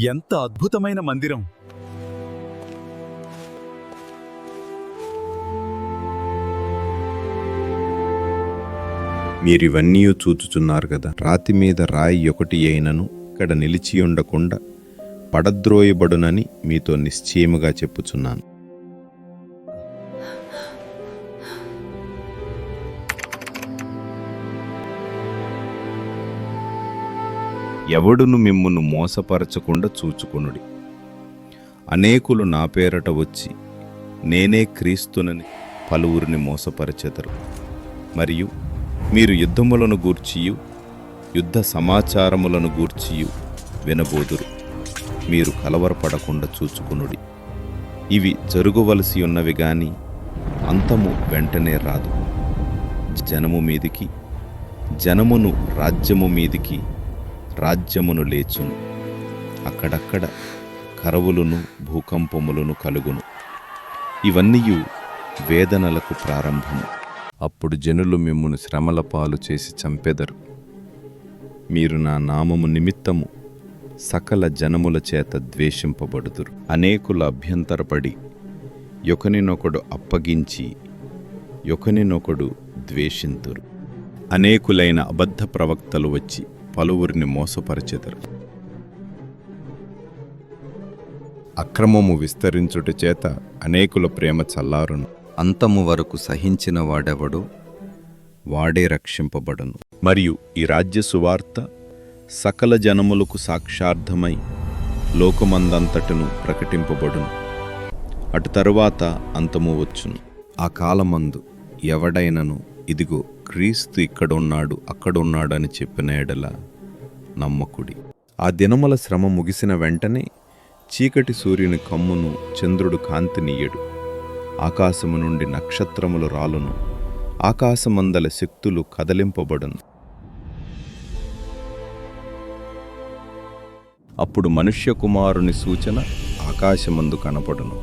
ఎంత అద్భుతమైన మందిరం. మీరివన్నీ చూచుచున్నారు కదా. రాతి మీద రాయి ఒకటి అయినను ఇక్కడ నిలిచి ఉండకుండా పడద్రోయబడునని మీతో నిశ్చయముగా చెప్పుచున్నాను. ఎవడును మిమ్మును మోసపరచకుండా చూచుకొనుడి. అనేకులు నా పేరట వచ్చి నేనే క్రీస్తునని పలువురిని మోసపరచెదరు. మరియు మీరు యుద్ధములను గూర్చియు యుద్ధ సమాచారములను గూర్చియు వినబోదురు. మీరు కలవరపడకుండా చూచుకునుడి. ఇవి జరుగువలసి ఉన్నవి గాని అంతము వెంటనే రాదు. జనము మీదికి జనమును రాజ్యము మీదికి రాజ్యమును లేచును. అక్కడక్కడ కరవులను భూకంపములను కలుగును. ఇవన్నీయు వేదనలకు ప్రారంభము. అప్పుడు జనులు మిమ్మును శ్రమల పాలు చేసి చంపెదరు. మీరు నా నామము నిమిత్తము సకల జనముల చేత ద్వేషింపబడుదురు. అనేకుల అభ్యంతరపడి ఒకనినొకడు అప్పగించి యొకనినొకడు ద్వేషింతురు. అనేకులైన అబద్ధ ప్రవక్తలు వచ్చి పలువురిని మోసపరచెదరు. అక్రమము విస్తరించుట చేత అనేకుల ప్రేమ చల్లారును. అంతము వరకు సహించిన వాడెవడో వాడే రక్షింపబడును. మరియు ఈ రాజ్య సువార్త సకల జనములకు సాక్షార్థమై లోకమందంతటను ప్రకటింపబడును. అటు తరువాత అంతము వచ్చును. ఆ కాలమందు ఎవడైనను ఇదిగో క్రీస్తు ఇక్కడున్నాడు అక్కడున్నాడని చెప్పిన ఎడల నమ్మకుడి. ఆ దినముల శ్రమ ముగిసిన వెంటనే చీకటి సూర్యుని కమ్మును చంద్రుడు కాంతినీయడు ఆకాశము నుండి నక్షత్రములు రాలును ఆకాశమందల శక్తులు కదలింపబడును. అప్పుడు మనుష్య కుమారుని సూచన ఆకాశమందు కనపడును.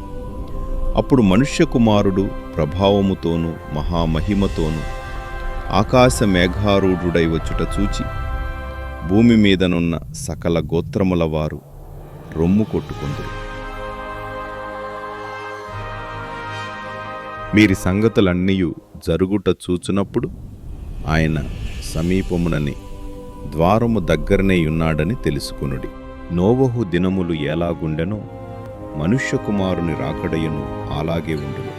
అప్పుడు మనుష్య కుమారుడు ప్రభావముతోనూ మహామహిమతోనూ ఆకాశ మేఘారూఢుడై వచ్చుట చూచి భూమి మీదనున్న సకల గోత్రముల వారు రొమ్ము కొట్టుకుందురు. మీరి సంగతులన్నీయు జరుగుట చూచునప్పుడు ఆయన సమీపమునని ద్వారము దగ్గరనే ఉన్నాడని తెలుసుకునుడి. నోవహు దినములు ఎలాగుండెనో మనుష్య కుమారుని రాకడయును అలాగే ఉండును.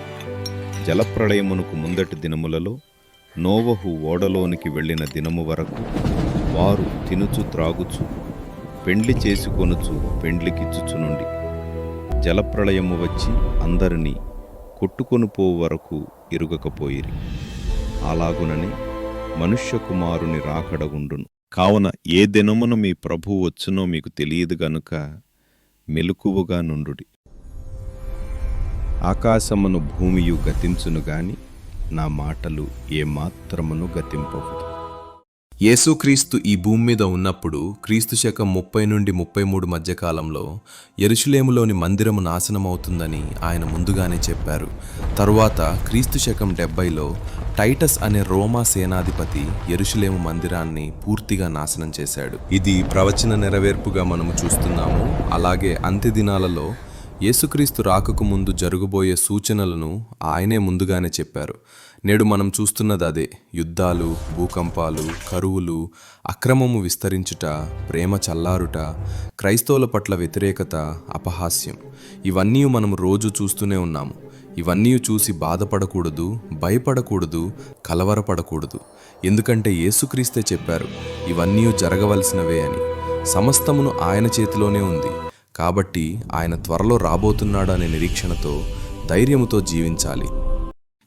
జలప్రళయమునకు ముందటి దినములలో నోవహు ఓడలోనికి వెళ్ళిన దినము వరకు వారు తినుచు త్రాగుచు పెండ్లి చేసుకొనుచు పెండ్లికిచ్చుచునుండి. జలప్రళయము వచ్చి అందరినీ కొట్టుకొని పోవు వరకు ఇరుగకపోయిరి. అలాగునని మనుష్య కుమారుని రాకడ కావున ఏ దినమున మీ ప్రభువు వచ్చునో మీకు తెలియదు గనుక మెలకువగా నుండుడి. ఆకాశమును భూమియు గతించును గాని నా మాటలు ఏమాత్రమును గతింపవు యేసుక్రీస్తు ఈ భూమి మీద ఉన్నప్పుడు క్రీస్తు శకం ముప్పై నుండి ముప్పై మూడు మధ్యకాలంలో ఎరుషులేములోని మందిరము నాశనమవుతుందని ఆయన ముందుగానే చెప్పారు. తరువాత క్రీస్తు శకం డెబ్బైలో టైటస్ అనే రోమా సేనాధిపతి ఎరుషులేము మందిరాన్ని పూర్తిగా నాశనం చేశాడు. ఇది ప్రవచన నెరవేర్పుగా మనము చూస్తున్నాము. అలాగే అంత్య దినాలలో యేసుక్రీస్తు రాకకు ముందు జరగబోయే సూచనలను ఆయనే ముందుగానే చెప్పారు. నేడు మనం చూస్తున్నది అదే. యుద్ధాలు భూకంపాలు కరువులు అక్రమము విస్తరించుట ప్రేమ చల్లారుట క్రైస్తవుల పట్ల వ్యతిరేకత అపహాస్యం. ఇవన్నీ మనం రోజు చూస్తూనే ఉన్నాము. ఇవన్నీ చూసి బాధపడకూడదు భయపడకూడదు కలవరపడకూడదు. ఎందుకంటే యేసుక్రీస్తే చెప్పారు ఇవన్నీ జరగవలసినవే అని. సమస్తమును ఆయన చేతిలోనే ఉంది. కాబట్టి ఆయన త్వరలో రాబోతున్నాడు అనే నిరీక్షణతో ధైర్యముతో జీవించాలి.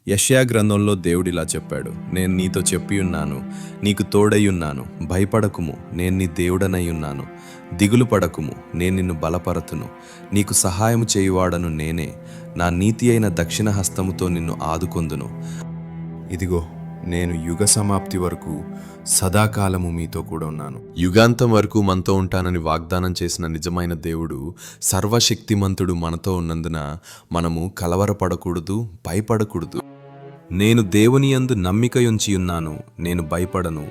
యష్యా గ్రంథంలో దేవుడిలా చెప్పాడు నేను నీతో చెప్పి ఉన్నాను నీకు తోడయ్యున్నాను భయపడకుము నేను నీ దేవుడనై ఉన్నాను. దిగులు పడకుము నేను నిన్ను బలపరతును. నీకు సహాయము చేయువాడను నేనే. నా నీతి అయిన దక్షిణ హస్తముతో నిన్ను ఆదుకొందును. ఇదిగో నేను యుగ సమాప్తి వరకు సదాకాలము మీతో కూడా ఉన్నాను. యుగాంతం వరకు మనతో ఉంటానని వాగ్దానం చేసిన నిజమైన దేవుడు సర్వశక్తిమంతుడు మనతో ఉన్నందున మనము కలవరపడకూడదు భయపడకూడదు. నేను దేవుని యందు నమ్మిక ఉంచి ఉన్నాను నేను భయపడను.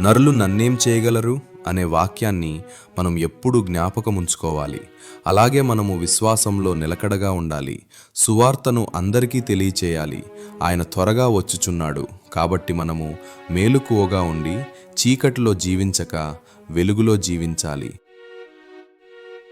నరులు నన్నేం చేయగలరు? అనే వాక్యాన్ని మనం ఎప్పుడూ జ్ఞాపకం ఉంచుకోవాలి అలాగే మనము విశ్వాసంలో నిలకడగా ఉండాలి. సువార్తను అందరికీ తెలియచేయాలి. ఆయన త్వరగా వచ్చుచున్నాడు. కాబట్టి మనము మేలుకువగా ఉండి చీకటిలో జీవించక వెలుగులో జీవించాలి.